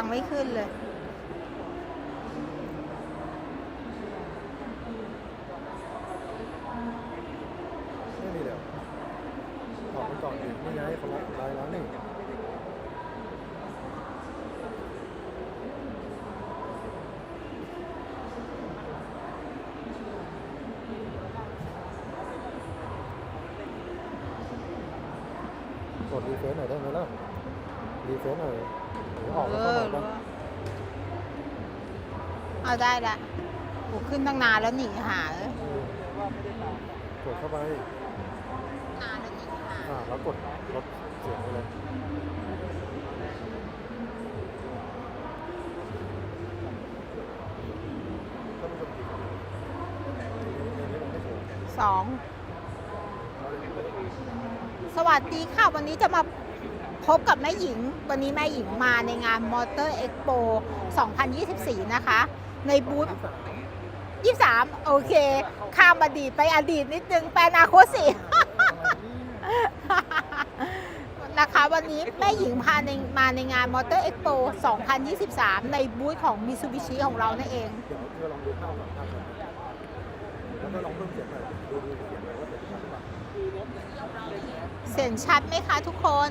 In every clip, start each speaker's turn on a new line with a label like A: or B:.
A: ยังไม่ขึ้นเลย
B: ไม่มีเดี๋ยวออกไปก่อนดินี่ไงเขาล็อกไลน์แล้วนี่ กดรีเฟรชหน่อยได้ไหมล่ะ รีเฟรชหน่อยหรือออก
A: เอ
B: แล้วเข้า
A: อ
B: มา
A: รู้
B: บ้าง
A: ว่าเอา ได้ละโอ้ขึ้นตั้งนานแล้วหนีหาเลย
B: กดเข้าไป
A: นานแล้วหนีหา
B: อ่าแล้วกดลดเสียงไปเลยท่านผู้ชมกี่คนในนี้มันไม่โชว์
A: สอง สวัสดีค่ะ วันนี้จะมาพบกับแม่หญิง วันนี้แม่หญิงมาในงาน Motor Expo 2024 นะคะ ในบูธ23โอเค ข้ามอดีตไปอดีตนิดนึงไปอนาคตสิ นะคะวันนี้แม่หญิงพาในมาในงาน Motor Expo 2023 ในบูธของ Mitsubishi ของเรานั่นเอง
B: เดี๋ยวเธอลองดูภาก่อนภาพก่อนแล้วก็ลองเพิ่มเสียงหน่อยดูดูเสียงหน่อยว่าเป็นยังไงบ้าง
A: เสียงชัดไหมคะทุกคน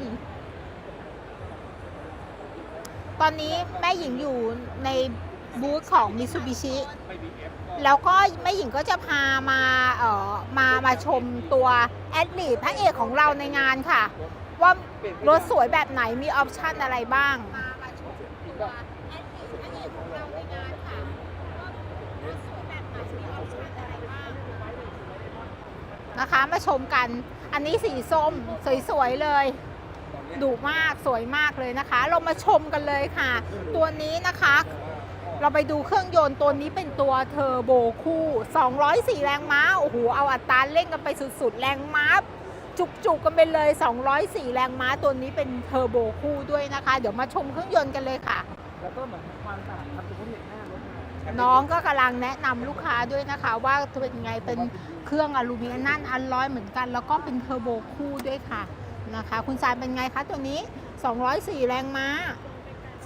A: ตอนนี้แม่หญิงอยู่ใน บูธของ Mitsubishi แล้วก็แม่หญิงก็จะพามาเอ่อมามาชมตัวแอดลีพระเอกของเราในงานค่ะ ว่ารถสวยแบบไหนมีออปชันอะไรบ้างมามาชมตัวแอดลีพระเอกของเราในงานค่ะว่ารถสวยแบบไหนมีออปชันอะไรบ้าง นะคะมาชมกัน อันนี้สีส้มสวยๆเลยดุมากสวยมากเลยนะคะ เรามาชมกันเลยค่ะ ตัวนี้นะคะ เราไปดูเครื่องยนต์ตัวนี้เป็นตัวเทอร์โบคู่ 204 แรงม้า โอ้โห เอาอัตราเร่งกันไปสุดๆ แรงม้า จุกๆ กันไปเลย 204 แรงม้าตัวนี้เป็นเทอร์โบคู่ด้วยนะคะ เดี๋ยวมาชมเครื่องยนต์กันเลยค่ะ
C: แล้วก็เหมือนความต่างครับสมมติเห็นหน้ารถมา
A: น้องก็กำลังแนะนำลูกค้าด้วยนะคะ ว่าเป็นไงเป็นเครื่องอลูมิเนียมอันร้อยเหมือนกัน แล้วก็เป็นเทอร์โบคู่ด้วยค่ะนะคะ คุณสายเป็นไงคะตัวนี้ 204 แรงม้า
B: เ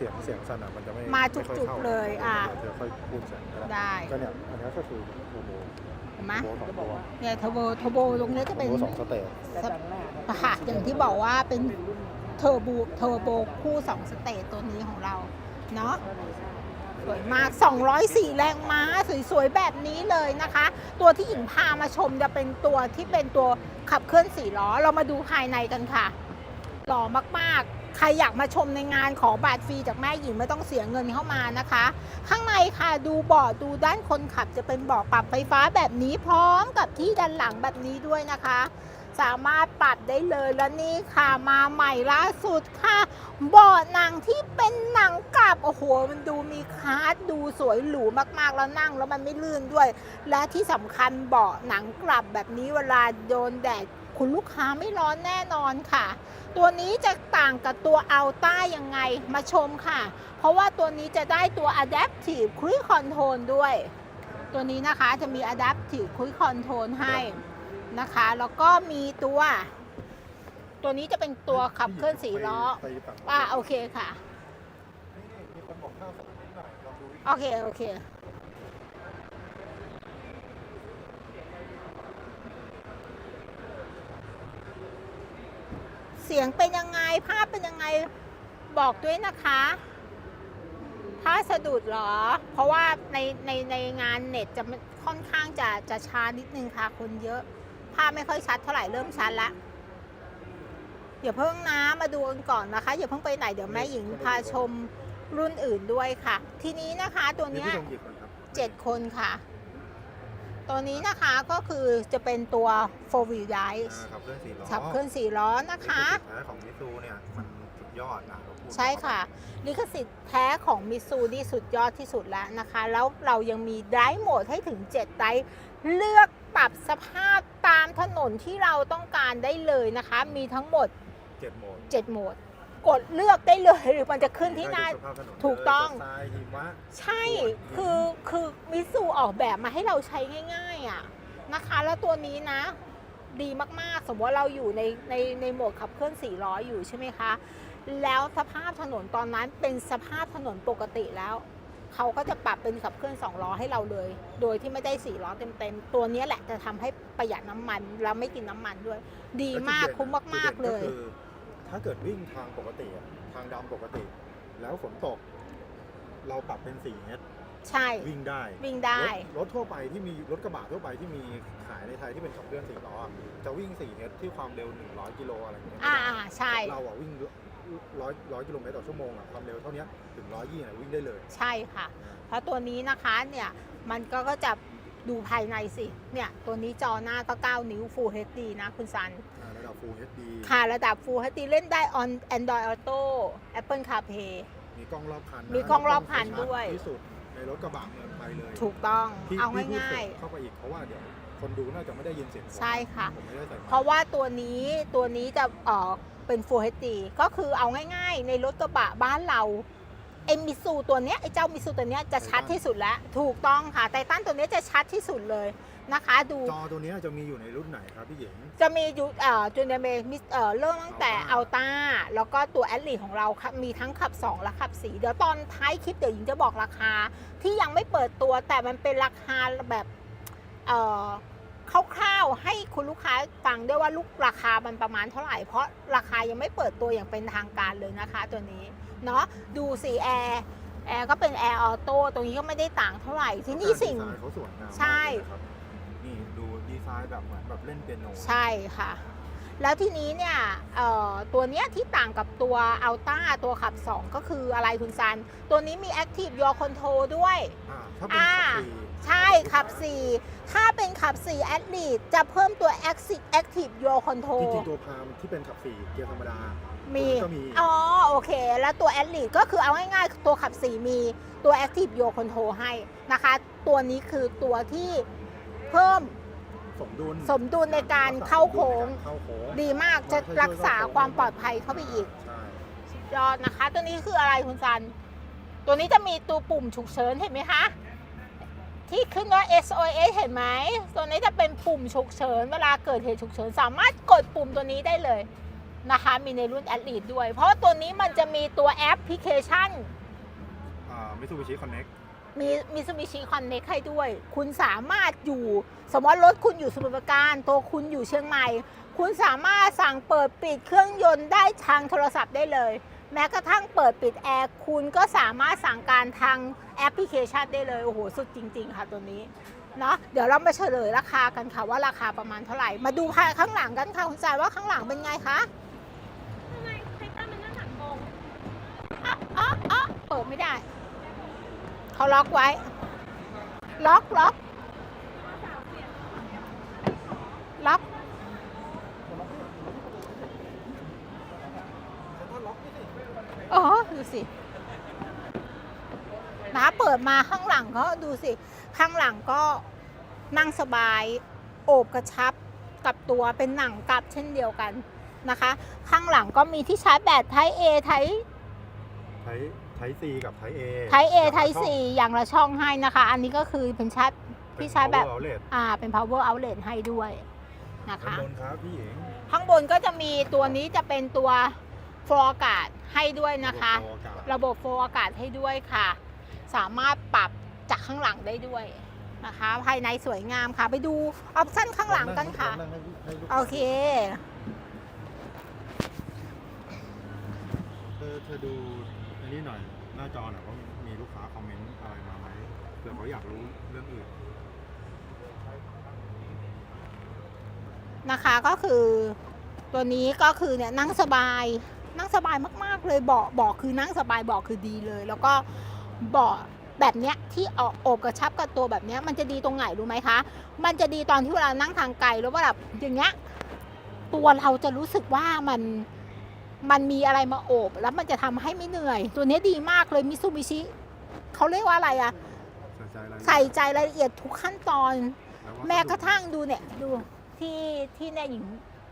B: สียงเสียงสั่นอะมันจะไม่
A: มา
B: ไค่อ
A: จุกๆ
B: ข้
A: เลยอะ
B: เดี๋ยวเธอค่อยพูดเสียงก็
A: ได้
B: ก็เนี่ยอันนี้ก็คือโทโบ
A: เห็นไหม
B: โบสองตัว
A: เนี่ยเทอร์โบเทอร์โบตรงนี้จะ
B: โท
A: เป็น
B: โบสองสเตจ
C: แต่ต่างหน้าครับ
A: ค่ะอย่างที่บอกว่าเป็นเทอร์โบเทอร์โบคู่ 2 สเตจตัวนี้ของเราเนาะสวยมาก 204 แรงม้า สวยๆ แบบนี้เลยนะคะ ตัวที่หญิงพามาชมจะเป็นตัวที่เป็นตัวขับเคลื่อน4ล้อ เรามาดูภายในกันค่ะ หล่อมากๆ ใครอยากมาชมในงานของบาทฟรีจากแม่หญิงไม่ต้องเสียเงินเข้ามานะคะ ข้างในค่ะดูเบาะดูด้านคนขับจะเป็นเบาะปรับไฟฟ้าแบบนี้พร้อมกับที่ด้านหลังแบบนี้ด้วยนะคะ สามารถปรับได้เลยและนี่ค่ะมาใหม่ล่าสุดค่ะเบาะหนังที่เป็นหนังกลับโอ้โหมันดูมีคาร์ดดูสวยหรูมากๆแล้วนั่งแล้วมันไม่ลื่นด้วย และที่สำคัญเบาะหนังกลับแบบนี้เวลาโดนแดดคุณลูกค้าไม่ร้อนแน่นอนค่ะ ตัวนี้จะต่างกับตัวอัลต้ายังไงมาชมค่ะ เพราะว่าตัวนี้จะได้ตัว Adaptive Cruise Control ด้วย ตัวนี้นะคะจะมี Adaptive Cruise Control ให้นะคะ แล้วก็มีตัว ตัวนี้จะเป็นตัวขับเคลื่อนสี่ล้อ
B: ป่า
A: โอเคค่ะ โอเค โอเค สียงเป็นยังไง ภาพเป็นยังไงบอกด้วยนะคะ ถ้าสะดุดเหรอ เพราะว่าในในในงานเน็ตจะไม่ค่อนข้างจะจะช้านิดนึงค่ะ คนเยอะ ภาพไม่ค่อยชัดเท่าไหร่เริ่มชัดละอย่าเพิ่งนะมาดูกันก่อนนะคะ อย่าเพิ่งไปไหนเดี๋ยวแม่หญิงพาชมรุ่นอื่นด้วยค่ะ ทีนี้นะคะตัว
B: มี
A: เนี้ย
B: ผู้ชมกี่คนครับ
A: เจ็ดคนค่ะ ตัวนี้นะคะก็คือจะเป็นตัว four wheel drive
B: อ่าขับเคลื่อนสี่ล้อ
A: ขับเคลื่อนสี่ล้อนะคะ
B: ลิขสิทธิ์แท้ของมิซูเนี่ยมันสุดยอดนะเราพูด
A: ใช่ค่ะ ลิขสิทธิ์แท้ของมิซูนี่สุดยอดที่สุดแล้วนะคะ แล้วเรายังมีไดรฟ์โหมดให้ถึง7ไดรฟ์เลือกปรับสภาพตามถนนที่เราต้องการได้เลยนะคะ มีทั้งหมด
B: เจ็ดโหมด
A: 7 โหมด กดเลือกได้เลยหรือมันจะขึ้นที่หน้า
B: ได้ทุกสภาพถนน
A: ถูกต้อง
B: เลยจะทรายหิมะ
A: ใช่คือคือมิซูออกแบบมาให้เราใช้ง่ายๆอะนะคะ แล้วตัวนี้นะ ดีมากๆ สมมติว่าเราอยู่ในในในโหมดขับเคลื่อน4ล้ออยู่ใช่ไหมคะ แล้วสภาพถนนตอนนั้นเป็นสภาพถนนปกติแล้ว เขาก็จะปรับเป็นขับเคลื่อน2ล้อให้เราเลย โดยที่ไม่ได้4ล้อเต็มๆ ตัวเนี้ยแหละจะทำให้ประหยัดน้ำมัน แล้วไม่กินน้ำมันด้วย ดีมากคุ้มมากๆเลย
B: จุดด่นก็คือ ถ้าเกิดวิ่งทางปกติอะทางดำปกติ แล้วฝนตก เราปรับเป็น4เมตร
A: ใช่
B: วิ่งได้
A: วิ่งได้
B: รถรถทั่วไปที่มีรถกระบะทั่วไปที่มีขายในไทยที่เป็นขับเคลื่อน4ล้ออะจะวิ่ง4เมตรที่ความเร็ว100กิโลอะไรอย่างเงี้ย
A: อ่าอ่าใช่
B: เราอะวิ่งร้อยร้อยกิโลเมตรต่อชั่วโมงอะความเร็วเท่าเนี้ยถึงร้อยยี่วิ่งได้เลย
A: ใช่ค่ะ เพราะตัวนี้นะคะเนี่ยมันก็ก็จะดูภายในสิ เนี่ยตัวนี้จอหน้าก็ 9 นิ้ว Full HD นะคุณซัน
B: อ่าระดั บ Full HD
A: ค่ะระดับ Full HD เล่นได้ on Android Auto Apple CarPlay
B: มีกล้องรอบคันนะ
A: มีกล้องรอบคัน
B: กล้อง
A: ด้วย
B: ที่สุดในรถกระบะเมืองไทยเลย
A: ถูกต้อง
B: ที่
A: เอา
B: ที่พูด
A: ง่าย
B: เสริมเข้าไปอีกเพราะว่าเดี๋ยวคนดูน่าจะไม่ได้ยินเสียงผม
A: ใช่ค่ะ
B: ผมไม่ได้ใส่ไมค์
A: ๆเพราะว่าตัวนี้ตัวนี้จะเออกเป็น Full HD ก็คือเอาง่ายๆ ในรถกระบะบ้านเราไอ้มิซูตัวเนี้ยไอ้เจ้ามิซูตัวเนี้ยจะชัดที่สุดแล้ว ถูกต้องค่ะไททันตัวเนี้ยจะชัดที่สุดเลย นะคะดู
B: จอตัวเนี้ยจะมีอยู่ในรุ่นไหนครับพี่หญิง
A: จะมีอยู่เอ่อจูเนียเมมิสเอ่อเริ่มตั้งแต่อัล
B: Alta
A: ต้าแล้วก็ตัวแอดลีของเราครับมีทั้งขับ 2 และขับ 4 เดี๋ยวตอนท้ายคลิปเดี๋ยวหญิงจะบอกราคา ที่ยังไม่เปิดตัวแต่มันเป็นราคาแบบเอ่อคร่าวๆให้คุณลูกค้าฟังด้วยว่าลูกราคามันประมาณเท่าไหร่ เพราะราคายังไม่เปิดตัวอย่างเป็นทางการเลยนะคะตัวนี้เนาะดูสีแอร์แอร์ก็เป็นแอร์ออโต้ตรงนี้ก็ไม่ได้ต่างเท่าไหร่ที่นี่สิ่ง
B: ดีไซน์เขาสวยงามมาก
A: ใช่
B: เลยนะครับนี่ดูดี ไซน์แบบเหมือนแบบเล่นเปียโน
A: ใช่ค่ะ แล้วทีนี้เนี่ยเอ่อตัวเนี้ยที่ต่างกับตัวอัลต้าตัวขับ 2 ก็คืออะไรคุณซัน ตัวนี้มี Active Your Control ด้วย
B: อ่าถ้าเป็น
A: อ่า
B: ขับสี่
A: ใช่ขับ 4 ถ้าเป็นขับ4 a d l e t จะเพิ่มตัว Active Active Your
B: จ
A: Control
B: ริงๆตัวพามที่เป็นขับสี่เกียร์ธรรมดา
A: มี
B: ก็มี
A: อ๋อโอเค แล้วตัว a d l e t ก็คือเอาง่ายๆตัวขับ 4 มีตัว Active Your Control ให้นะคะ ตัวนี้คือตัวที่เพิ่ม
B: สมดุล
A: สมดุลในการเข้าโค้ง
B: เข้าโค้ง
A: ดีมากจะรักษาความปลอดภัยเข้าไปอีก
B: ใช่
A: ยอดนะคะ ตัวนี้คืออะไรคุณซัน ตัวนี้จะมีตัวปุ่มฉุกเฉินเห็นไหมคะ ที่ขึ้นว่า SOS เห็นไหม ตัวนี้จะเป็นปุ่มฉุกเฉิน เวลาเกิดเหตุฉุกเฉิน สามารถกดปุ่มตัวนี้ได้เลยนะคะ มีในรุ่น a d l e t ด้วย เพราะตัวนี้มันจะมีตัวแอปพลิเคชัน
B: อ่ามิตซูบิชิคอนเน็ก
A: มีมิซูบิชิคอนเน็กให้ด้วย คุณสามารถอยู่สมมติว่ารถคุณอยู่สมุทรปราการ ตัวคุณอยู่เชียงใหม่ คุณสามารถสั่งเปิดปิดเครื่องยนต์ได้ทางโทรศัพท์ได้เลย แม้กระทั่งเปิดปิดแอร์คุณก็สามารถสั่งการทางแอปพลิเคชันได้เลย โอ้โห สุดจริง ๆ ค่ะตัวนี้เนาะเดี๋ยวเรามาเฉลยราคากันค่ะว่าราคาประมาณเท่าไหร่ มาดูภายข้างหลังกันค่ะคุณสายว่าข้างหลังเป็นไงคะ
D: ทำไมไททันมันหน้าหนังกง
A: อ๋ออ๋ออ๋อเปิดไม่ได้ เขาล็อกไว้ ล็อกล็อกล็อกอ๋อดูสินะเปิดมาข้างหลังก็ดูสิ ข้างหลังก็นั่งสบาย โอบกระชับกับตัวเป็นหนังกลับเช่นเดียวกันนะคะ ข้างหลังก็มีที่ชาร์จแบตไทป์ A ไทป์
B: ไทย ทยซีกับไทยเอ
A: ไทป์ A ไทป์ C อย่างละช่องให้นะคะ อันนี้ก็คือเป็นชาร์จที่ชาร์จแบบ
B: เอาเลท
A: อ่าเป็น power outlet ให้ด้วยนะคะ
B: บนครับพี่หญิง
A: ข้างบนก็จะมีตัวนี้จะเป็นตัวฟลออากาศให้ด้วยนะคะ
B: ระบบโฟกัส
A: ระบบโฟลว์อากาศให้ด้วยค่ะ สามารถปรับจากข้างหลังได้ด้วยนะคะ ภายในสวยงามค่ะ ไปดูออปชั่นข้างหลังกันค่ะ
B: นั่งให้ให้ลูก
A: โอเค
B: เธอเธอดูอั นี้หน่อยหน้าจอหน่อยว่ามีลูกค้าคอมเมนต์อะไรมาไหมเผื่อเขาอยากรู้เรื่องอื่น
A: นะคะก็คือตัวนี้ก็คือเนี่ยนั่งสบายนั่งสบายมาก ๆ เลยเบาะเบาะคือนั่งสบายเบาะคือดีเลย แล้วก็เบาะแบบเนี้ยที่ออกอบกระชับกับตัวแบบเนี้ยมันจะดีตรงไหนรู้ไหมคะ มันจะดีตอนที่เวลานั่งทางไกลแล้วว่าแบบอย่างเงี้ยตัวเราจะรู้สึกว่ามัน มันมีอะไรมาโอบ แล้วมันจะทำให้ไม่เหนื่อย ตัวเนี้ยดีมากเลยมิซูบิชิเขาเรียกว่าอะไรอะ
B: ใส่ใจรายละเอียด
A: ใส่ใจรายละเอียดทุกขั้นตอน
B: ล้ว
A: แม้กระทั่งดูเนี่ย ดูที่ที่เนี่ยหญิง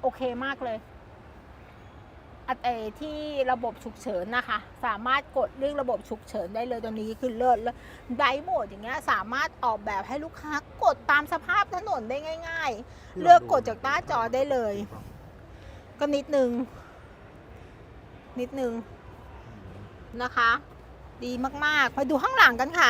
A: โอเคมากเลยอันเออที่ระบบฉุกเฉินนะคะ สามารถกดเรื่องระบบฉุกเฉินได้เลยตัวนี้คือเลิศแล้วไดโหมดอย่างเงี้ยสามารถออกแบบให้ลูกค้ากดตามสภาพถนนได้ง่าย ๆ เลือกกดจากหน้าจอได้เลย ก็นิดนึง นิดนึงนะคะ ดีมากๆ ไปดูข้างหลังกันค่ะ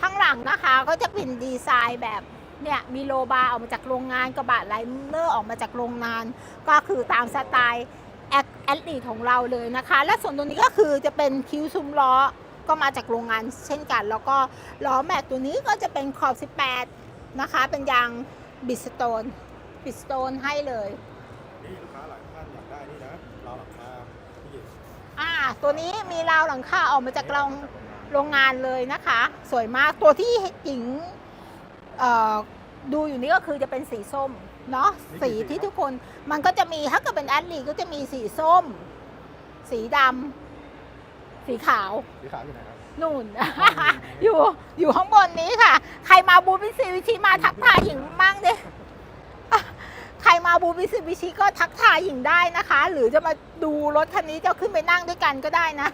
A: ข้างหลังนะคะก็จะเป็นดีไซน์แบบเนี่ยมีโลบาร์ออกมาจากโรงงานกระบะไลเนอร์ออกมาจากโรงงาน ก็คือตามสไตล์แอคแอดลีของเราเลยนะคะ และส่วนตรงนี้ก็คือจะเป็นคิ้วซุ้มล้อก็มาจากโรงงานเช่นกัน แล้วก็ล้อแม็กตัวนี้ก็จะเป็นขอบ 18 นะคะ เป็นยางบิสโตนบิสโตนให้เลย
B: นี่ลูกค้าหลายท่านอยากได้นี่นะเราหลังคาพี่หญิง
A: อ่า ตัวนี้มีราวหลังคาออกมาจากโรงโรงงานเลยนะคะ สวยมากตัวที่หญิงเอ่อดูอยู่นี่ก็คือจะเป็นสีส้มเนาะสีที่ทุกคนมันก็จะมีถ้าเกิดเป็นแอดลีก็จะมีสีส้ม สีดำสีขาว
B: สีขาวอยู่ไหนครับ
A: นู่น อยู่อยู่ข้างบนนี้ค่ะ ใครมาบูบิซิวิชิมาทักทายหญิงบ้างดิอะใครมาบูบิซิวิชิก็ทักทายหญิงได้นะคะ หรือจะมาดูรถคันนี้จะขึ้นไปนั่งด้วยกันก็ได้นะ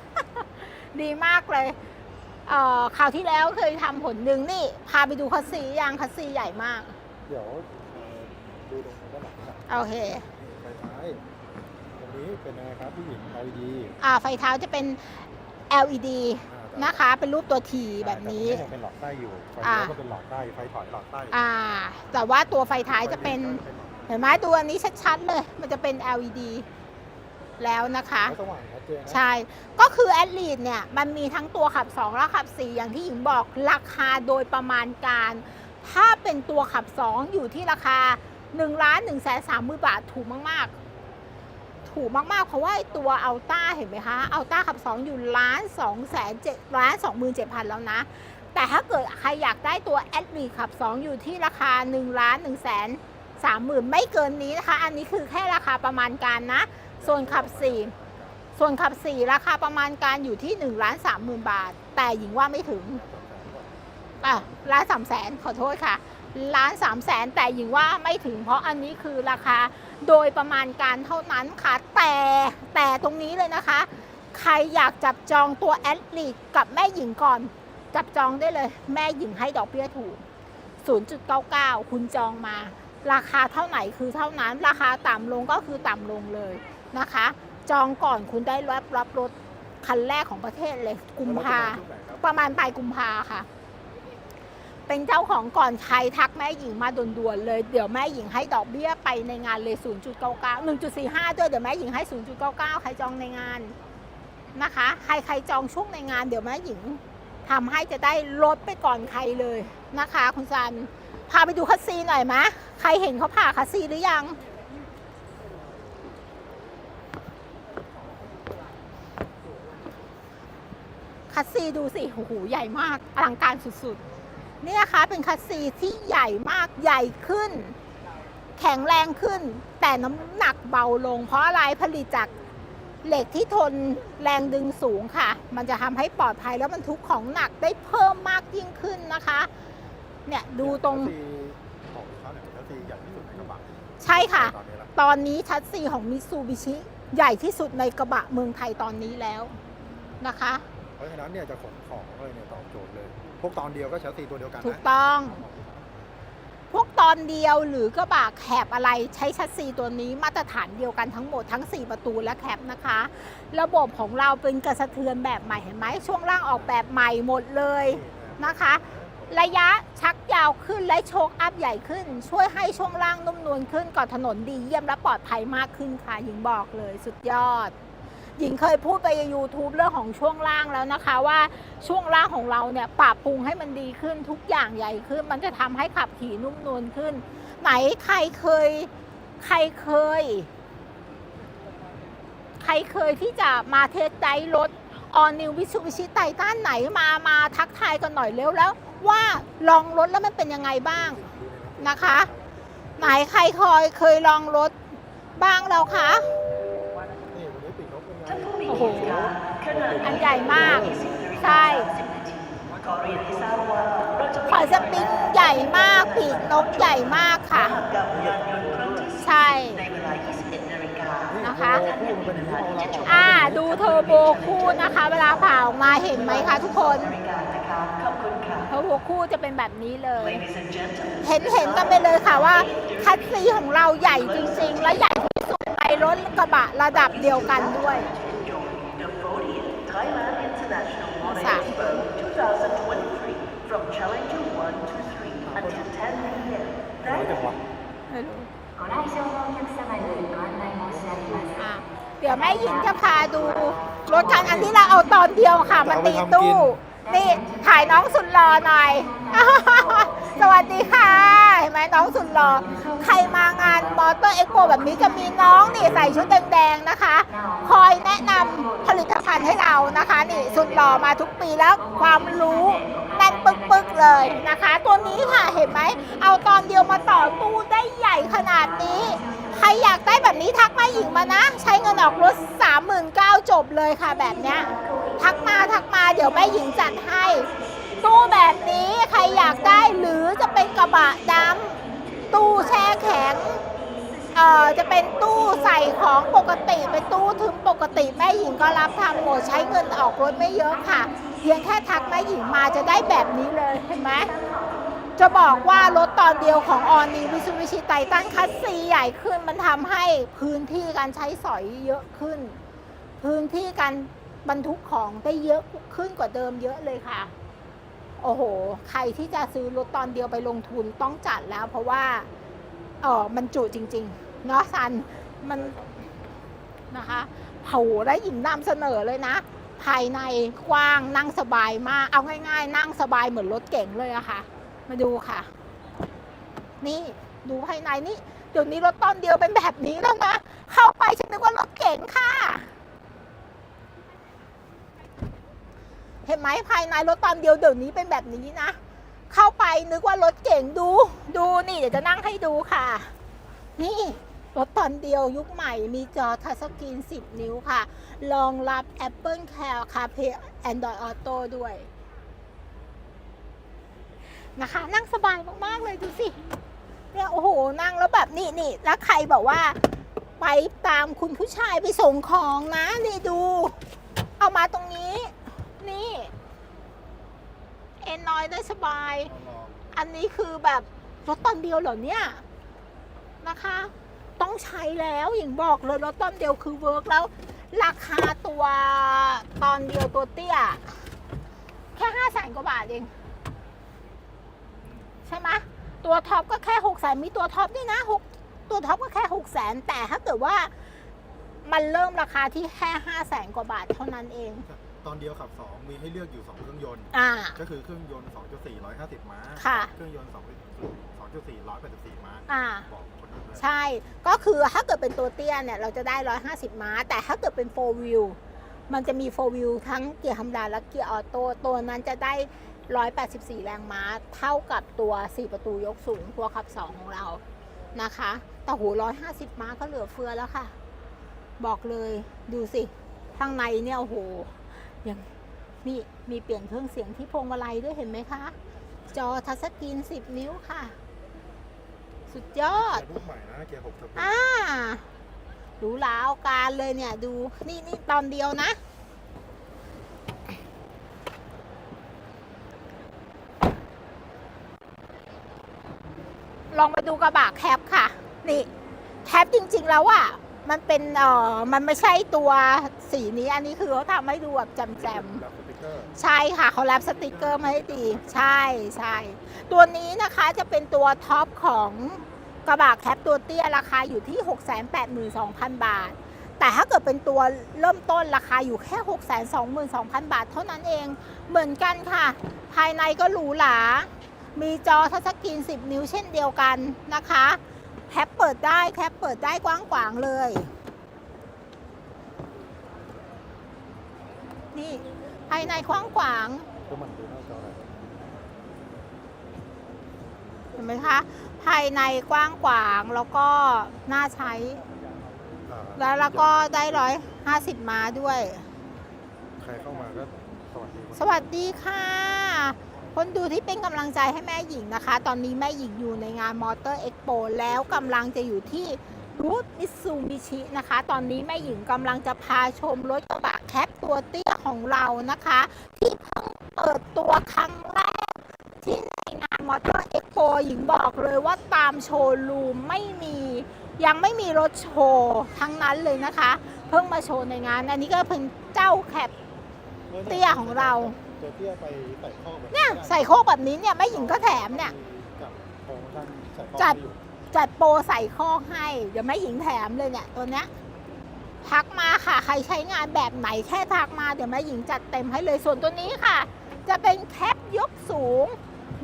A: ดีมากเลยเอ่อคราวที่แล้วเคยทำผลหนึ่งนี่ พาไปดูคัสซียางคัสซีใหญ่มาก
B: เดี๋ยวเอ่อดูตรงด้านหลังครับ
A: โอเค
B: นี่ไฟท้ายตรงนี้เป็นยังไงครับพี่หญิง LED
A: อ่าไฟเท้าจะเป็น LED
B: อ่า
A: นะคะ เป็นรูปตัวทีแบบนี้
B: แต่ยังเป็นหลอดไส้อยู่ไฟ
A: อ่า
B: เลี้ยวก็เป็นหลอดไส้ไฟถอยหลอดไส้
A: อ่า แต่ว่าตัวไฟท้ายจะเป็น เห็นไหมดูอันนี้ชัดๆเลย มันจะเป็น LED แล้วนะคะ
B: ไฟสว่างชัดเจนนะ
A: ใช่ ก็คือแอดลีดเนี่ย มันมีทั้งตัวขับ 2 และขับ 4 อย่างที่หญิงบอกราคาโดยประมาณการ ถ้าเป็นตัวขับ 2 อยู่ที่ราคา1ล้าน1แสน3มือบาทถูกมาก ๆ ถูกมากๆ เพราะว่าตัวอัลต้าเห็นไหมคะอัลต้าขับ 2 อยู่ล้าน2แสน7ล้าน2 7 0 0 0แล้วนะ แต่ถ้าเกิดใครอยากได้ตัวแอดลีขับ 2 อยู่ที่ราคา1ล้าน1แสน3หมื่นไม่เกินนี้นะคะ อันนี้คือแค่ราคาประมาณการนะ ส่วนขับ 4 ส่วนขับ 4 ราคาประมาณการอยู่ที่1ล้าน3หมื่นบาท แต่หญิงว่าไม่ถึงอะล้านสามแสนขอโทษค่ะ ล้านสามแสนแต่หญิงว่าไม่ถึงเพราะอันนี้คือราคาโดยประมาณการเท่านั้นค่ะ แต่แต่ตรงนี้เลยนะคะ ใครอยากจับจองตัวแอดลีกกับแม่หญิงก่อน จับจองได้เลย แม่หญิงให้ดอกเบี้ยถูก 0.99 คุณจองมา ราคาเท่าไหนคือเท่านั้น ราคาต่ำลงก็คือต่ำลงเลยนะคะ จองก่อนคุณได้รับรับรถคันแรกของประเทศเลยกุมภา
B: ช่วงไหนครับ
A: ประมาณปลายกุมภาค่ะ เป็นเจ้าของก่อนใครทักแม่หญิงมาด่วนๆเลย เดี๋ยวแม่หญิงให้ดอกเบี้ยไปในงานเลย 0.99 1.45 ด้วย เดี๋ยวแม่หญิงให้ 0.99 ใครจองในงานนะคะ ใครใครจองช่วงในงาน เดี๋ยวแม่หญิงทำให้จะได้ลดไปก่อนใครเลยนะคะ คุณซัน พาไปดูคัสซีหน่อยมะ ใครเห็นเขาผ่าคัสซีหรือยัง คัสซีดูสิ โอ้โห ใหญ่มาก อลังการสุดๆ นี่นะคะเป็นคัสซีที่ใหญ่มากใหญ่ขึ้น แข็งแรงขึ้น แต่น้ำหนักเบาลง เพราะอะไรผลิตจากเหล็กที่ทนแรงดึงสูงค่ะ มันจะทำให้ปลอดภัยแล้วบรรทุกของหนักได้เพิ่มมากยิ่งขึ้นนะคะ เนี่ยดูตรง
B: แท็กซี่ของเขาเนี่ยเป็นแท็กซี่ใหญ่ที่สุดในกระบะ
A: ใช่ค่ะ
B: ตอนนี้ละ
A: ตอนนี้ชัดซีของมิ t ซูบิชิใหญ่ที่สุดในกระบะเมืองไทยตอนนี้แล้วนะคะ
B: เพราะฉะนั้นเนี่ยจะขนของเลยเนี่ยตอบโจทย์เลย พวกตอนเดียวก็แชสซีตัวเดียวกัน
A: ถูก
B: นะ
A: ต้อง พวกตอนเดียวหรือกระบะแคบอะไรใช้ชัดซีตัวนี้มาตรฐานเดียวกันทั้งหมดทั้ง 4 ประตูและแคบนะคะ ระบบของเราเป็นกระสะเทือนแบบใหม่เห็นไหมช่วงล่างออกแบบใหม่หมดเลยนะคะ ระยะชักยาวขึ้นและโชคอัพใหญ่ขึ้น ช่วยให้ช่วงล่างนุ่มนวลขึ้นก่อนถนนดีเยี่ยมและปลอดภัยมากขึ้นค่ะหญิงบอกเลยสุดยอด หญิงเคยพูดไปใน YouTube เรื่องของช่วงล่างแล้วนะคะ ว่าช่วงล่างของเราเนี่ยปรับปรุงให้มันดีขึ้นทุกอย่างใหญ่ขึ้น มันจะทำให้ขับขี่นุ่มนวลขึ้น ไหนใครเคย ใครเคย ใครเคยที่จะมาเทสไดรถออนิววิสุวิชิไตต้านไหนมามาทักทายกันหน่อยเร็วแล้ว ว่าลองรถแล้วมันเป็นยังไงบ้างนะคะ ไหนใครเคยเคยลองรถบ้างแล้วคะ โอ้โห อันใหญ่มาก ใช่ขอยสปริงใหญ่มาก ปีกนกใหญ่มากค่ะ ใช่ นะคะ
B: อ้คู่มันเป็นอย่างนี้เอาเราออก
A: อ่าดูเทอร์โบคู่นะคะ เวลาผ่าออกมาเห็นไหมคะทุกคนเทอร์โบคู่จะเป็นแบบนี้เลย เห็นเห็นกันไปเลยค่ะว่า คัสซีของเราใหญ่จริงๆ และใหญ่ที่สุดในรถกระบะระดับเดียวกันด้วย เดี๋ยวแม่หญิงจะพาดู รถคันอันที่เราเอาตอนเดียวค่ะ มันตีตู้ นี่ถ่ายน้องสุดหล่อหน่อย สวัสดีค่ะ เห็นไหมน้องสุดหล่อใครมางานมอเตอร์เอ็กโปแบบนี้จะมีน้องนี่ใส่ชุดแดงๆนะคะ คอยแนะนำผลิตภัณฑ์ให้เรานะคะ นี่สุดหล่อมาทุกปีแล้วความรู้แน่นปึกๆเลยนะคะ ตัวนี้ค่ะเห็นไหมเอาตอนเดียวมาต่อตู้ได้ใหญ่ขนาดนี้ ใครอยากได้แบบนี้ทักมาหญิงมานะ ใช้เงินออกรถ 39,000จบเลยค่ะแบบเนี้ยทักมาทักมาเดี๋ยวแม่หญิงจัดให้ ตู้แบบนี้ใครอยากได้หรือจะเป็นกระบะดำตู้แช่แข็งเอ่อจะเป็นตู้ใส่ของปกติเป็นตู้ทึมปกติแม่หญิงก็รับทำหมดใช้เงินออกรถไม่เยอะค่ะ เพียงแค่ทักแม่หญิงมาจะได้แบบนี้เลยเห็นไหม จะบอกว่ารถตอนเดียวของออนีวิซูวิชิไททันคัสซีใหญ่ขึ้นมันทำให้พื้นที่การใช้สอยเยอะขึ้น พื้นที่การบรรทุกของได้เยอะขึ้นกว่าเดิมเยอะเลยค่ะ โอ้โห ใครที่จะซื้อรถตอนเดียวไปลงทุนต้องจัดแล้ว เพราะว่าเออมันจุจริงๆ เนาะซันมันนะคะโหได้หญิงนำเสนอเลยนะ ภายในกว้างนั่งสบายมาก เอาง่าย ๆ นั่งสบายเหมือนรถเก๋งเลยอะค่ะ มาดูค่ะ นี่ดูภายในนี่เดี๋ยวนี้รถตอนเดียวเป็นแบบนี้แล้วนะเข้าไปฉันนึกว่ารถเก๋งค่ะ เห็นไหมภายในรถตอนเดียวเดี๋ยวนี้เป็นแบบนี้นะเข้าไปนึกว่ารถเก๋งดู ดูนี่เดี๋ยวจะนั่งให้ดูค่ะ นี่รถตอนเดียวยุคใหม่มีจอทัชสกรีน 10 นิ้วค่ะรองรับ Apple Care CarPlay Android Auto ด้วย นะคะ นั่งสบายมากๆเลยดูสิเนี่ยโอ้โหนั่งแล้วแบบนี่นี่แล้วใครบอกว่า ไปตามคุณผู้ชายไปส่งของนะนี่ดู เอามาตรงนี้ นี่ เอ็นน้อยได้สบาย อันนี้คือแบบรถตอนเดียวเหรอเนี่ยนะคะ ต้องใช้แล้วอย่างบอกเลยรถตอนเดียวคือเวิร์กแล้ว ราคาตัวตอนเดียวตัวเตี้ย แค่ห้าแสนกว่าบาทเอง ใช่ไหมตัวท็อปก็แค่หกแสนมีตัวท็อปด้วยนะหกตัวท็อปก็แค่หกแสนแต่ถ้าเกิดว่ามันเริ่มราคาที่แค่ห้าแสนกว่าบาทเท่านั้นเอง
B: ตอนเดียวขับ 2 มีให้เลือกอยู่ 2 เครื่องยนต์
A: อ่า
B: ก็คือเครื่องยนต์ 2.4 150 ม้า
A: ค่ะ
B: เครื่องยนต์ 2.4 184 ม้า
A: อ่า
B: บอกคนอื่นด้วย
A: ใช่ ก็คือถ้าเกิดเป็นตัวเตี้ยเนี่ย เราจะได้ 150 ม้า แต่ถ้าเกิดเป็น 4 wheel มันจะมี 4 wheel ทั้งเกียร์ธรรมดาและเกียร์ออโต้ ตัวนั้นจะได้ 184 แรงม้า เท่ากับตัว 4 ประตูยกสูง ตัวขับ 2 ของเรา นะคะ แต่โห150 ม้าก็เหลือเฟือแล้วค่ะ บอกเลย ดูสิ ข้างในเนี่ย โอ้โห ยังมีมีเปลี่ยนเครื่องเสียงที่พวงมาลัยด้วยเห็นไหมคะ จอทัชสกรีน 10 นิ้วค่ะ สุดยอด
B: รุ่นใหม่นะเกียร์6สปีด
A: อ่าดูหลาเอาการเลยเนี่ย ดู นี่นี่ตอนเดียวนะ ลองมาดูกระบะแคปค่ะ นี่แคปจริง ๆ แล้วอะมันเป็นเอ่อมันไม่ใช่ตัวสีนี้ อันนี้คือเขาทำให้ดูแบบแจมๆ
B: แบบสติ๊กเกอร์
A: ใช่ค่ะเขาแรปสติกเกอร์มาให้ดี ใช่ใช่ตัวนี้นะคะจะเป็นตัวท็อปของกระบะแคปตัวเตี้ยราคาอยู่ที่ 682,000 บาท แต่ถ้าเกิดเป็นตัวเริ่มต้นราคาอยู่แค่ 622,000 บาท เท่านั้นเองเหมือนกันค่ะ ภายในก็หรูหรา มีจอทัชสกรีน 10 นิ้วเช่นเดียวกันนะคะแคปเปิดได้แคปเปิดได้กว้างขวางเลย นี่ภายในกว้างขวาง
B: ก็มันดูหน้าจออะไร
A: เห็นไหมคะ ภายในกว้างขวางแล้วก็น่าใช้
B: อ่า
A: แล้วแล้วก็ได้ร้อยห้าสิบม้าด้วย
B: ใครเข้ามาก็สวัสดี
A: สวัสดีค่ะ คนดูที่เป็นกำลังใจให้แม่หญิงนะคะ ตอนนี้แม่หญิงอยู่ในงานมอเตอร์เอ็กโปแล้วกำลังจะอยู่ที่รูทมิซูบิชินะคะ ตอนนี้แม่หญิงกำลังจะพาชมรถกระบะแคปตัวเตี้ยของเรานะคะ ที่เพิ่งเปิดตัวครั้งแรก ที่ในงานมอเตอร์เอ็กโปหญิงบอกเลยว่าตามโชว์รูมไม่มี ยังไม่มีรถโชว์ทั้งนั้นเลยนะคะ เพิ่งมาโชว์ในงาน อันนี้ก็เพิ่งเจ้าแคปเตี้ยของเรา
B: ตัวเตี้ยไปใส่ข้อแบบ
A: เนี่ยใส่โคกแบบนี้เนี่ยแม่หญิงก็แถมเนี่ย
B: กับโปรโมชั่นใส่ข้อ
A: จัด
B: ที่อยู่
A: จัดโปรใส่ข้อให้ เดี๋ยวแม่หญิงแถมเลยเนี่ยตัวเนี้ยทักมาค่ะ ใครใช้งานแบบไหนแค่ทักมาเดี๋ยวแม่หญิงจัดเต็มให้เลยส่วนตัวนี้ค่ะ จะเป็นแคปยกสูง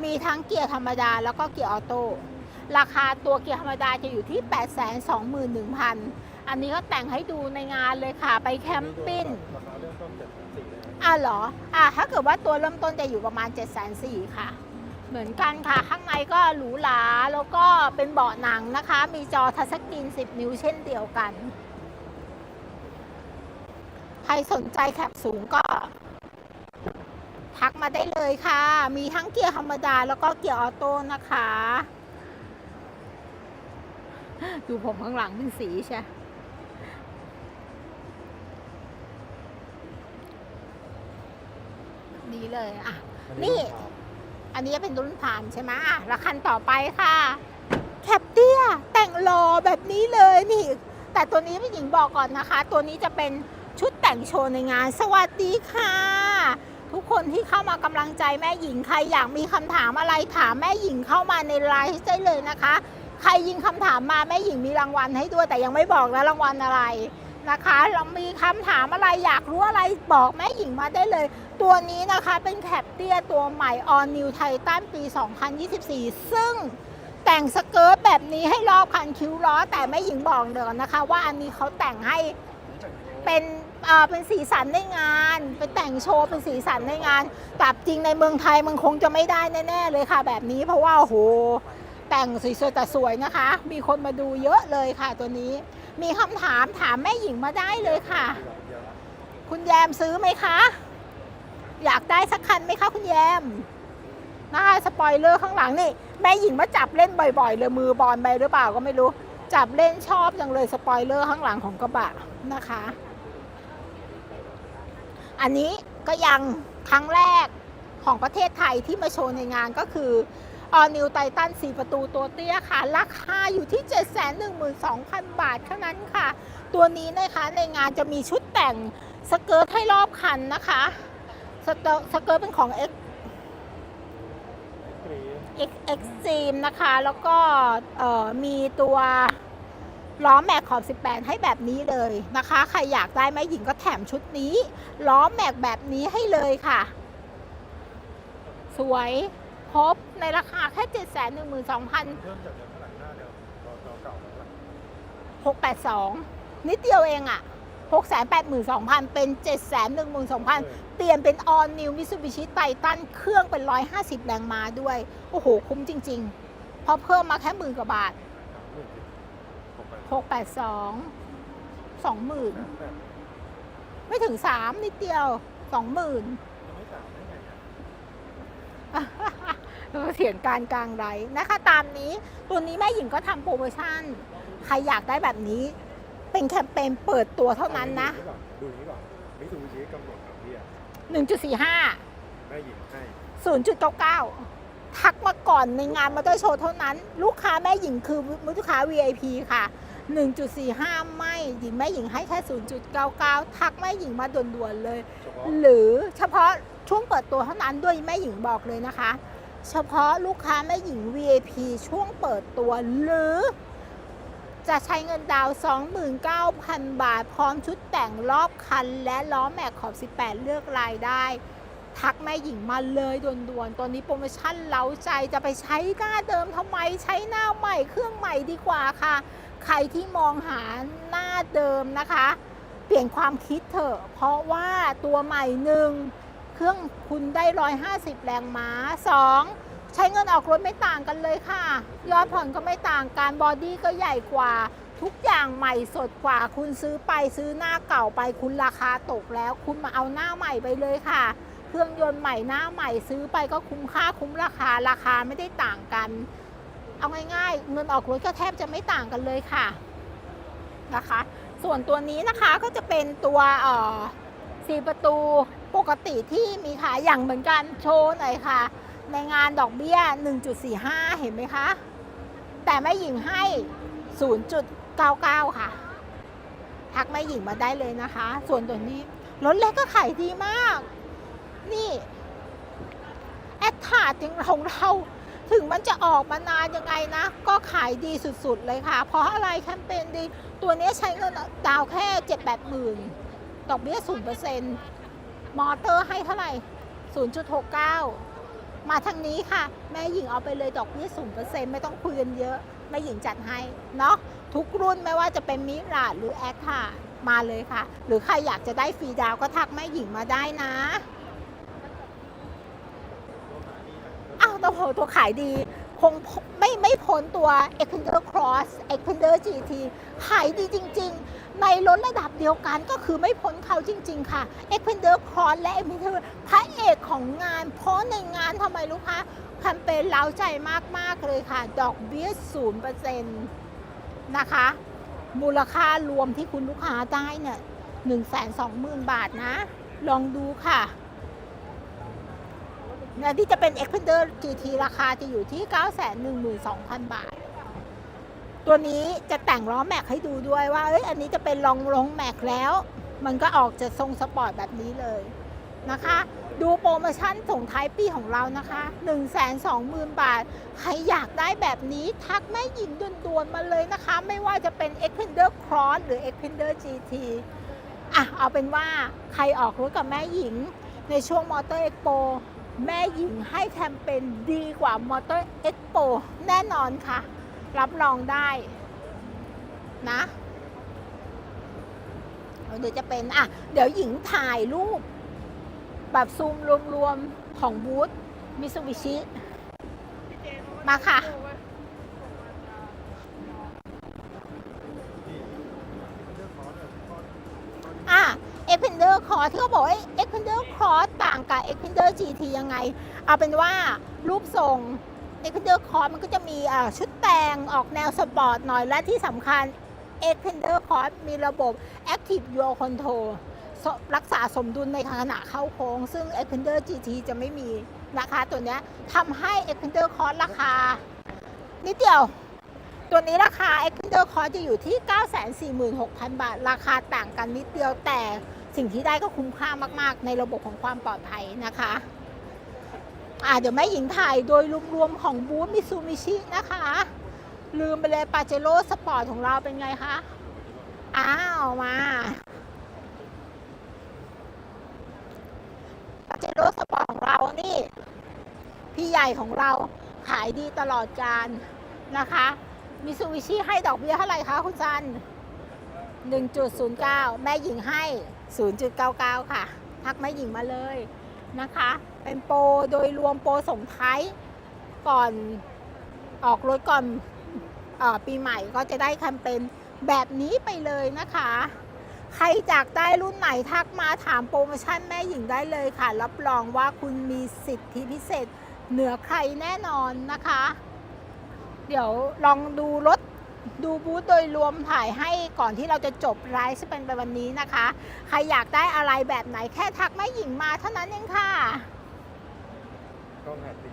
A: มีทั้งเกียร์ธรรมดาแล้วก็เกียร์ออโต้ราคาตัวเกียร์ธรรมดาจะอยู่ที่ 821,000 อันนี้ก็แต่งให้ดูในงานเลยค่ะ ไปแคมปิ้ง
B: ราคาเริ่มต้นเจ็ด สี่เลยนะ
A: อะเหรอ อะถ้าเกิดว่าตัวเริ่มต้นจะอยู่ประมาณ7 4 0 0 0ค่ะ เหมือนกันค่ะ ข้างในก็หรูหรา แล้วก็เป็นเบาะหนังนะคะ มีจอทัชสกรีน 10 นิ้วเช่นเดียวกัน ใครสนใจแคปสูงก็ ทักมาได้เลยค่ะ มีทั้งเกียร์ธรรมดาแล้วก็เกียร์ออโต้นะคะ ดูผมข้างหลังเป็นสีใช่ ดีเลยอะนี่ อันนี้จะเป็นรุ่นพามใช่ไหมอะแล้วคันต่อไปค่ะ แคปเตี้ยแต่งรอแบบนี้เลยนี่ แต่ตัวนี้พี่หญิงบอกก่อนนะคะ ตัวนี้จะเป็นชุดแต่งโชว์ในงาน สวัสดีค่ะ ทุกคนที่เข้ามากำลังใจแม่หญิงใครอยากมีคำถามอะไรถามแม่หญิงเข้ามาในไลฟ์ได้เลยนะคะ ใครยิงคำถามมาแม่หญิงมีรางวัลให้ด้วยแต่ยังไม่บอกนะรางวัลอะไรนะคะเรามีคำถามอะไรอยากรู้อะไรบอกแม่หญิงมาได้เลย ตัวนี้นะคะเป็นแคปเตี้ยตัวใหม่ All New Titan ปี 2024 ซึ่งแต่งสเกิร์ตแบบนี้ให้รอบคันคิ้วล้อ แต่แม่หญิงบอกเดี๋ยวนะคะ ว่าอันนี้เขาแต่งให้เป็นเอ่อเป็นสีสันในงานเป็นแต่งโชว์เป็นสีสันในงานแต่จริงในเมืองไทยมันคงจะไม่ได้แน่ๆเลยค่ะ แบบนี้เพราะว่าโอ้โหแต่งสวยๆแต่สวยนะคะ มีคนมาดูเยอะเลยค่ะตัวนี้ มีคำถามถามแม่หญิงมาได้เลยค่ะ คุณแยมซื้อไหมคะ อยากได้สักคันไหมคะคุณแยมนะคะสปอยเลอร์ข้างหลังนี่ แม่หญิงมาจับเล่นบ่อยๆเลยมือบอลไปหรือเปล่าก็ไม่รู้ จับเล่นชอบจังเลยสปอยเลอร์ข้างหลังของกระบะนะคะ อันนี้ก็ยังครั้งแรกของประเทศไทยที่มาโชว์ในงานก็คือ All New Titan 4ประตูตัวเตี้ยค่ะ ราคาอยู่ที่ 712,000 บาทเท่านั้นค่ะ ตัวนี้นะคะในงานจะมีชุดแต่งสเกิร์ตให้รอบคันนะคะ สเตอร์สเกิร์ตเป็นของ X X Extreme นะคะ แล้วก็มีตัวล้อแม็กขอบ 18 ให้แบบนี้เลยนะคะ ใครอยากได้แม่หญิงก็แถมชุดนี้ ล้อแม็กแบบนี้ให้เลยค่ะ สวยครบในราคาแค่ 7 1 2 0 0 0
B: เริ่มจากเดิมเท่าไหร่น้าเดิมรอรอเก่าเท่าไหร่
A: 682 นิดเดียวเองอะ่ะ 682,000 เป็น 712,000 เปลี่ยนเป็น All New Mitsubishi Titan เครื่องเป็น 150 แรงม้าด้วย โอ้โห คุ้มจริงๆเพราะเพิ่มมาแค่หมื่นกว่าบาท
B: หมื่นหกพัน
A: 682 20,000 ไม่ถึง 3 นิดเดียว 20,000
B: ยังไม่สามได้ไงอะ
A: แล้วก็เถียงการกลางไรนะคะ ตามนี้ ตัวนี้แม่หญิงก็ทำโปรโมชั่น ใครอยากได้แบบนี้ เป็นแคมเปญเปิดตัวเท่านั้นนะ
B: ดูนี้ก่อนมิซูบิชิกำหนดดอกเบี้ย
A: 1.45
B: แม่หญิงให้
A: 0.99 ทักมาก่อนในงานมอเตอร์โชว์เท่านั้น ลูกค้าแม่หญิงคือลูกค้า VIP ค่ะ 1.45 ไม่หญิงแม่หญิงให้แค่ 0.99 ทักแม่หญิงมาด่วนๆเลย
B: เฉพาะ
A: หรือเฉพาะช่วงเปิดตัวเท่านั้นด้วยแม่หญิงบอกเลยนะคะ เฉพาะลูกค้าแม่หญิง VIP ช่วงเปิดตัวหรือ จะใช้เงินดาวน์29,000 บาท พร้อมชุดแต่งรอบคัน และล้อแม็กขอบ 18 เลือกลายได้ ทักแม่หญิงมาเลยด่วนๆ ตอนนี้โปรโมชั่นเล้าใจจะไปใช้หน้าเดิมทำไมใช้หน้าใหม่เครื่องใหม่ดีกว่าค่ะ ใครที่มองหาหน้าเดิมนะคะ เปลี่ยนความคิดเถอะ เพราะว่าตัวใหม่หนึ่งเครื่องคุณได้ 150 แรงม้า 2. ใช้เงินออกรถไม่ต่างกันเลยค่ะ ยอดผ่อนก็ไม่ต่างกันบอดี้ก็ใหญ่กว่า ทุกอย่างใหม่สดกว่า คุณซื้อไปซื้อหน้าเก่าไปคุณราคาตกแล้ว คุณมาเอาหน้าใหม่ไปเลยค่ะ เครื่องยนต์ใหม่หน้าใหม่ซื้อไปก็คุ้มค่าคุ้มราคาราคาไม่ได้ต่างกัน เอาง่ายๆ เงินออกรถก็แทบจะไม่ต่างกันเลยค่ะนะคะ ส่วนตัวนี้นะคะก็จะเป็นตัวเอ่อสี่ประตูปกติที่มีขายอย่างเหมือนกันโชว์หน่อยค่ะ ในงานดอกเบี้ย 1.45 เห็นไหมคะ แต่แม่หญิงให้ 0.99 ค่ะ ทักแม่หญิงมาได้เลยนะคะ ส่วนตัวนี้รถเล็กก็ขายดีมาก นี่ แอดทาดของเราถึงมันจะออกมานานยังไงนะ ก็ขายดีสุดๆเลยค่ะ เพราะอะไรแคมเปญดี ตัวนี้ใช้เงินดาวแค่7 8หมื่นดอกเบี้ย0%มอเตอร์ให้เท่าไหร่ 0.69 มาทางนี้ค่ะ แม่หญิงเอาไปเลยดอกเบี้ย0%ไม่ต้องคุยกันเยอะแม่หญิงจัดให้เนาะทุกรุ่นไม่ว่าจะเป็นมิราหรือแอคค่ะมาเลยค่ะ หรือใครอยากจะได้ฟรีดาวก็ทักแม่หญิงมาได้นะอ้าวตัวโหตัวขายดี คงไม่ไม่พ้นตัว Expander Cross Expander GT ขายดีจริง ๆ ในรถระดับเดียวกันก็คือไม่พ้นเขาจริง ๆ ค่ะ Expander Cross และ Expander พระเอกของงาน เพราะในงานทำไมรู้คะแคมเปญเล้าใจมาก ๆ เลยค่ะ ดอกเบี้ย0%นเปอร์เซ็นต์นะคะ มูลค่ารวมที่คุณลูกค้าได้เนี่ย120,000บาทนะ ลองดูค่ะ นี่ยที่จะเป็น Expander GT ราคาจะอยู่ที่ 912,000 บาท ตัวนี้จะแต่งล้อแม็กให้ดูด้วยว่าเอ้ยอันนี้จะเป็นลองลงแม็กแล้ว มันก็ออกจะทรงสปอร์ตแบบนี้เลยนะคะ ดูโปรโมชั่นส่งท้ายปีของเรานะคะ120,000 บาท ใครอยากได้แบบนี้ทักแม่หญิงด่วนๆมาเลยนะคะ ไม่ว่าจะเป็น Expander Cross หรือ Expander GT อะเอาเป็นว่าใครออกรถกับแม่หญิงในช่วงมอเตอร์เอ็กโป แม่หญิงให้แคมเปญดีกว่ามอเตอร์เอ็กโปแน่นอนค่ะ รับรองได้ นะเดี๋ยวจะเป็น อะ เดี๋ยวหญิงถ่ายรูป แบบซูมรวมๆ ของบูธมิซูบิชิ มาค่ะ อะ e x p e n d e r Cross ที่เขาบอก Cross ต่างกับ x p e n d e r GT ยังไง เอาเป็นว่ารูปทรง x p e n d e r Cross มันก็จะมีชุดแต่งออกแนวสปอร์ตหน่อยและที่สำคัญ x p e n d e r Cross มีระบบ Active Yaw Control รักษาสมดุลในขณะเข้าโค้ง ซึ่ง x p e n d e r GT จะไม่มีนะคะตัวนี้ทำให้ x p e n d e r Cross ราคานิดเดียว ตัวนี้ราคา e x p e n d e r Cross จะอยู่ที่ 946,000 บาท ราคาต่างกันนิดเดียวแต่สิ่งที่ได้ก็คุ้มค่ามาก ๆ ในระบบของความปลอดภัยนะคะอ่าเดี๋ยวแม่หญิงถ่ายโดยรวมๆของบูธมิซูมิชินะคะ ลืมไปเลยปาเจโร่สปอร์ตของเราเป็นไงคะ อ้าวมาปาเจโร่สปอร์ตของเรานี่ พี่ใหญ่ของเราขายดีตลอดการนะคะ มิซูบิชิให้ดอกเบี้ยเท่าไหร่คะคุณซัน1.09 แม่หญิงให้ 0.99 ค่ะ ทักแม่หญิงมาเลยนะคะ เป็นโปรโดยรวมโปรส่งท้ายก่อนออกรถก่อนอปีใหม่ก็จะได้แคมเปญแบบนี้ไปเลยนะคะ ใครจากได้รุ่นไหนทักมาถามโปรโมชั่นแม่หญิงได้เลยค่ะ รับรองว่าคุณมีสิทธิพิเศษเหนือใครแน่นอนนะคะ เดี๋ยวลองดูรถดูบูธโดยรวมถ่ายให้ก่อนที่เราจะจบไลฟ์เป็นไปวันนี้นะคะ ใครอยากได้อะไรแบบไหนแค่ทักแม่หญิงมาเท่านั้นเองค่ะ
B: กล้องหันดี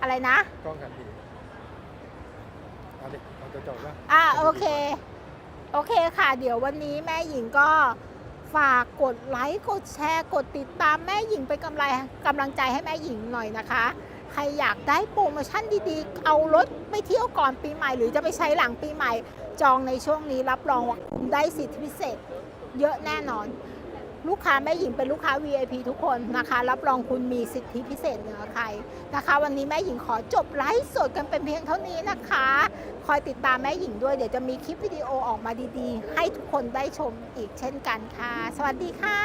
A: อะไรนะ
B: กล้องหันดีเอาดิเอาจะจบว่า
A: อ่าโอเค โอเคค่ะ เดี๋ยววันนี้แม่หญิงก็ฝากกดไลค์กดแชร์ กดติดตามแม่หญิงเป็นกำไรกำลังใจให้แม่หญิงหน่อยนะคะ ใครอยากได้โปรโมชั่นดีๆ เอารถไปเที่ยวก่อนปีใหม่ หรือจะไปใช้หลังปีใหม่ จองในช่วงนี้รับรองว่าคุณได้สิทธิพิเศษ เยอะแน่นอน ลูกค้าแม่หญิงเป็นลูกค้า VIP ทุกคนนะคะ รับรองคุณมีสิทธิพิเศษเหนือใครนะคะ วันนี้แม่หญิงขอจบไลฟ์สดกันเป็นเพียงเท่านี้นะคะ คอยติดตามแม่หญิงด้วยเดี๋ยวจะมีคลิปวิดีโอออกมาดีๆ ให้ทุกคนได้ชมอีกเช่นกันค่ะ สวัสดีค่ะ